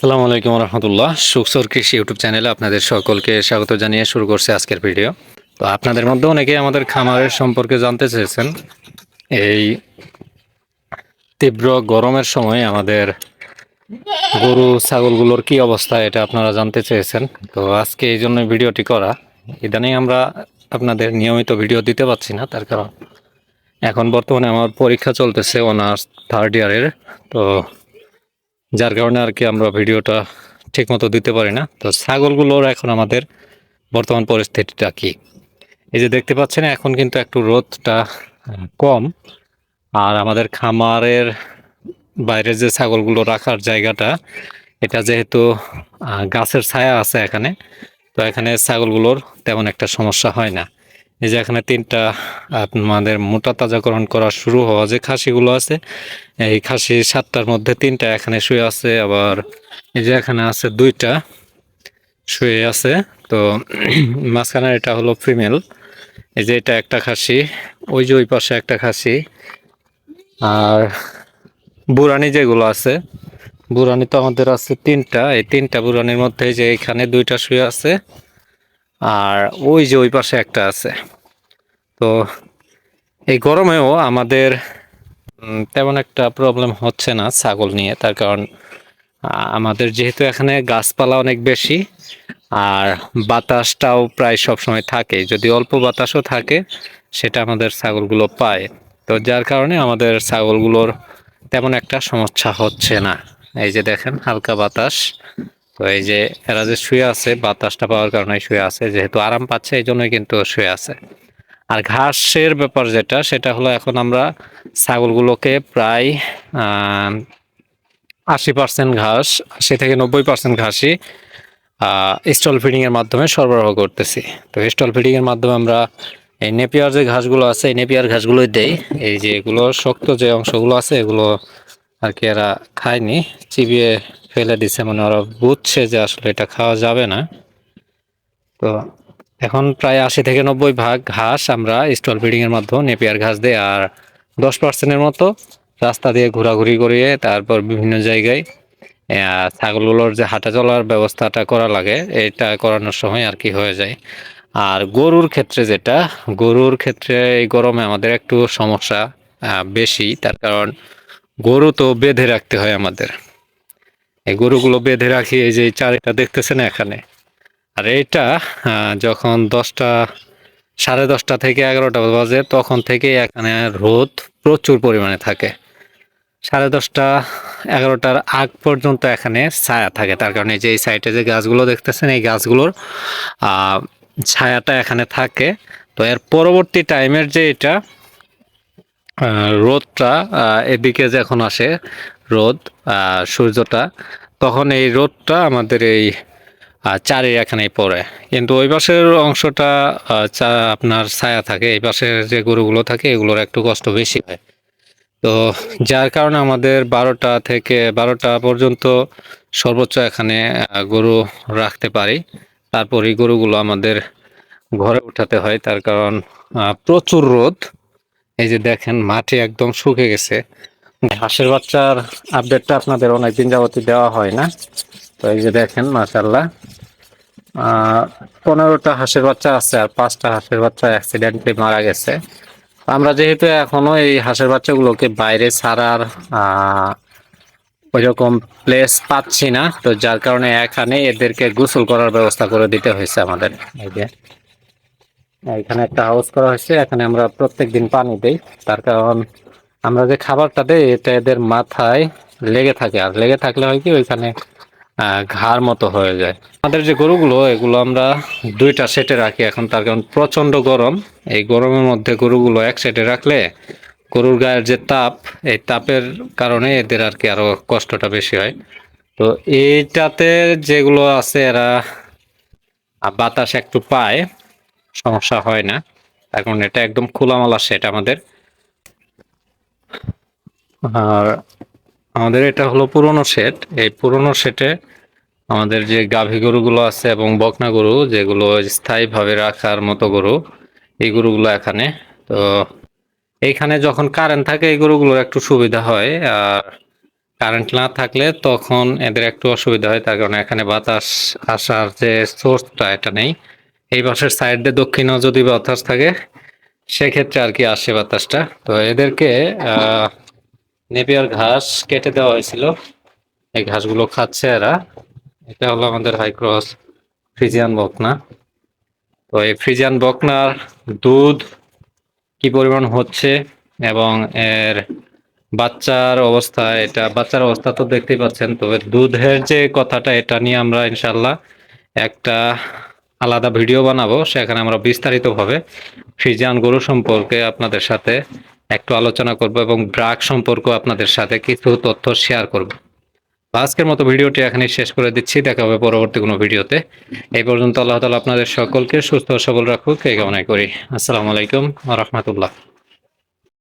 আসসালামু আলাইকুম রহমতুল্লাহ। সুখসর কৃষি ইউটিউব চ্যানেলে আপনাদের সকলকে স্বাগত জানিয়ে শুরু করছে আজকের ভিডিও। তো আপনাদের মধ্যে অনেকেই আমাদের খামারের সম্পর্কে জানতে চেয়েছেন। এই তীব্র গরমের সময় আমাদের গরু, ছাগলগুলোর কি অবস্থা এটা আপনারা জানতে চেয়েছেন। তো আজকে এই জন্য ভিডিওটি করা। ইদানিং আমরা আপনাদের নিয়মিত ভিডিও দিতে পারছি না, তার কারণ এখন বর্তমানে আমার পরীক্ষা চলতেছে অনার্স থার্ড ইয়ারের তো যার কারণে আর কি আমরা ভিডিওটা ঠিকমতো দিতে পারি না। তো ছাগলগুলোর এখন আমাদের বর্তমান পরিস্থিতিটা কি? এই যে দেখতে পাচ্ছেন, এখন কিন্তু একটু রোদটা কম। আর আমাদের খামারের বাইরে যে ছাগলগুলো রাখার জায়গাটা, এটা যেহেতু গাছের ছায়া আছে এখানে, তো এখানে ছাগলগুলোর তেমন একটা সমস্যা হয় না। এই যে এখানে তিনটা আমাদের মোটা তাজাকরণ করা শুরু হওয়া যে খাসিগুলো আছে, এই খাসি সাতটার মধ্যে তিনটা এখানে শুয়ে আছে, আবার এই যে এখানে আছে দুইটা শুয়ে আছে। তো মাঝখানে এটা হলো ফিমেল, এই যে এটা একটা খাসি, ওই যে ওই পাশে একটা খাসি। আর বুরানি যেগুলো আছে, বুরানি তো আমাদের আছে তিনটা, এই তিনটা বুরানির মধ্যে যে এখানে দুইটা শুয়ে আছে। আর ওই যে ওই পাশে একটা আছে। তো এই গরমেও আমাদের তেমন একটা প্রবলেম হচ্ছে না ছাগল নিয়ে। তার কারণ আমাদের যেহেতু এখানে গাছপালা অনেক বেশি, আর বাতাসটাও প্রায় সব সময় থাকে। যদি অল্প বাতাসও থাকে, সেটা আমাদের ছাগলগুলো পায়। তো যার কারণে আমাদের ছাগলগুলোর তেমন একটা সমস্যা হচ্ছে না। এই যে দেখেন, হালকা বাতাস। তো এই যে এরা যে শুয়ে আছে, বাতাসটা পাওয়ার কারণে শুয়ে আছে, যেহেতু আরাম পাচ্ছে এই জন্যই কিন্তু শুয়ে আছে। আর ঘাসের ব্যাপার যেটা, সেটা হলো এখন আমরা ছাগলগুলোকে প্রায় আশি পার্সেন্ট ঘাস, আশি থেকে নব্বই পার্সেন্ট ঘাসই স্টল ফিডিংয়ের মাধ্যমে সরবরাহ করতেছি। তো স্টল ফিডিংয়ের মাধ্যমে আমরা এই নেপিয়ার যে ঘাসগুলো আছে, এই নেপিয়ার ঘাসগুলোই দেই। এই যে এগুলো শক্ত যে অংশগুলো আছে, এগুলো আর কি এরা খায়নি। চিবিয়ে ফেলে দিছে মানে ওরা বুঝছে যে আসলে এটা খাওয়া যাবে না। তো এখন প্রায় আশি থেকে নব্বই ভাগ ঘাস আমরা স্টল ফিডিং এর মাধ্যমে নেপিয়ার ঘাস দিই আর দশ পার্সেন্টের মতো রাস্তা দিয়ে ঘোরাঘুরি করিয়ে তারপর বিভিন্ন জায়গায় ছাগলগুলোর যে হাঁটা চলার ব্যবস্থাটা করা লাগে, এটা করানোর সময় আর কি হয়ে যায়। আর গরুর ক্ষেত্রে যেটা, গরুর ক্ষেত্রে এই গরমে আমাদের একটু সমস্যা বেশি। তার কারণ গরু তো বেঁধে রাখতে হয় আমাদের। এই গরুগুলো বেঁধে রাখি, এই যে চারিটা দেখতেছেন এখানে। আর এইটা যখন দশটা, সাড়ে দশটা থেকে এগারোটা বাজে, তখন থেকে এখানে রোদ প্রচুর পরিমাণে থাকে। সাড়ে দশটা, এগারোটার আগ পর্যন্ত এখানে ছায়া থাকে। তার কারণে যে এই সাইডে যে গাছগুলো দেখতেছেন, এই গাছগুলোর ছায়াটা এখানে থাকে। তো এর পরবর্তী টাইমের যে এটা রোদটা এদিকে যখন আসে রোদ সূর্যটা তখন এই রোদটা আমাদের এই আহ, চারি এখানেই পড়ে। কিন্তু ওই পাশের অংশটা আপনার ছায়া থাকে এই পাশের যে গরুগুলো থাকে এগুলোর একটু কষ্ট বেশি হয়। তো যার কারণে আমাদের বারোটা থেকে বারোটা পর্যন্ত সর্বোচ্চ এখানে গরু রাখতে পারি। তারপর এই গরুগুলো আমাদের ঘরে উঠাতে হয়। তার কারণ প্রচুর রোদ। এই যে দেখেন মাঠে একদম শুকে গেছে। হাঁসের বাচ্চার আপডেটটা আপনাদের অনেকদিন যাবতীয় দেওয়া হয় না। তো এই যে দেখেন মাশাল্লাহ পনেরোটা হাঁসের বাচ্চা আছে আর পাঁচটা হাঁসের বাচ্চা অ্যাক্সিডেন্টলি মারা গেছে। আমরা যেহেতু এখনও এই হাঁসের বাচ্চাগুলোকে বাইরে ছাড়ার ওইরকম প্লেস পাচ্ছি না, তো যার কারণে এখানে এদেরকে গোসল করার ব্যবস্থা করে দিতে হয়েছে আমাদের। এই যে এখানে একটা হাউস করা হয়েছে, এখানে আমরা প্রত্যেক দিন পানি দেই। তার কারণ আমরা যে খাবারটা দেই, এটা এদের মাথায় লেগে থাকে। আর লেগে থাকলে হয় কি, ওইখানে ঘাড় মতো হয়ে যায়। আমাদের যে গরুগুলো, এগুলো আমরা দুইটা সেটে রাখি এখন। তার কারণ প্রচণ্ড গরম। এই গরমের মধ্যে গরুগুলো এক সেটে রাখলে গরুর গায়ের যে তাপ, এই তাপের কারণে এদের আর কি আরও কষ্টটা বেশি হয়। তো এইটাতে যেগুলো আছে, এরা বাতাস একটু পায়। সমস্যা হয় না। এখন এটা একদম খোলামালা সেট আমাদের। আর আমাদের এটা হলো পুরনো সেট এই পুরনো সেটে আমাদের যে গাভী গরুগুলো আছে এবং বকনা গরু, যেগুলো স্থায়ীভাবে রাখার মতো গরু, এই গরুগুলো এখানে। তো এইখানে যখন কারেন্ট থাকে, এই গরুগুলোর একটু সুবিধা হয়। আর কারেন্ট না থাকলে তখন এদের একটু অসুবিধা হয়, তার কারণে এখানে বাতাস আসার যে সোর্সটা এটা নেই। এই পাশের সাইড দক্ষিণেও যদি বাতাস থাকে, সেক্ষেত্রে আর কি আসে বাতাসটা। তো এদেরকে নেপিয়ার ঘাস কেটে দেওয়া হয়েছিল। এই ঘাসগুলো খাচ্ছে এরা। এটা হলো আমাদের হাইক্রস ফ্রিজিয়ান বকনা। তো এই ফ্রিজিয়ান বকনার দুধ কি পরিমাণ হচ্ছে এবং এর বাচ্চার অবস্থা, এটা বাচ্চার অবস্থা তো দেখতেই পাচ্ছেন, তবে দুধের যে কথাটা, এটা নিয়ে আমরা ইনশাল্লাহ একটা আলাদা ভিডিও বানাবো, সেখানে আমরা বিস্তারিতভাবে ফিজিয়ান গরু সম্পর্কে আপনাদের সাথে একটু আলোচনা করব এবং ড্রাগ সম্পর্ক আপনাদের সাথে কিছু তথ্য শেয়ার করব। আজকের মতো ভিডিওটি এখানে শেষ করে দিচ্ছি, দেখা হবে পরবর্তী কোনো ভিডিওতে। এই পর্যন্ত আল্লাহ তালা আপনাদের সকলকে সুস্থ সবল রাখুক, এই কামনাই করি। আসসালামু আলাইকুম রহমতুল্লাহ।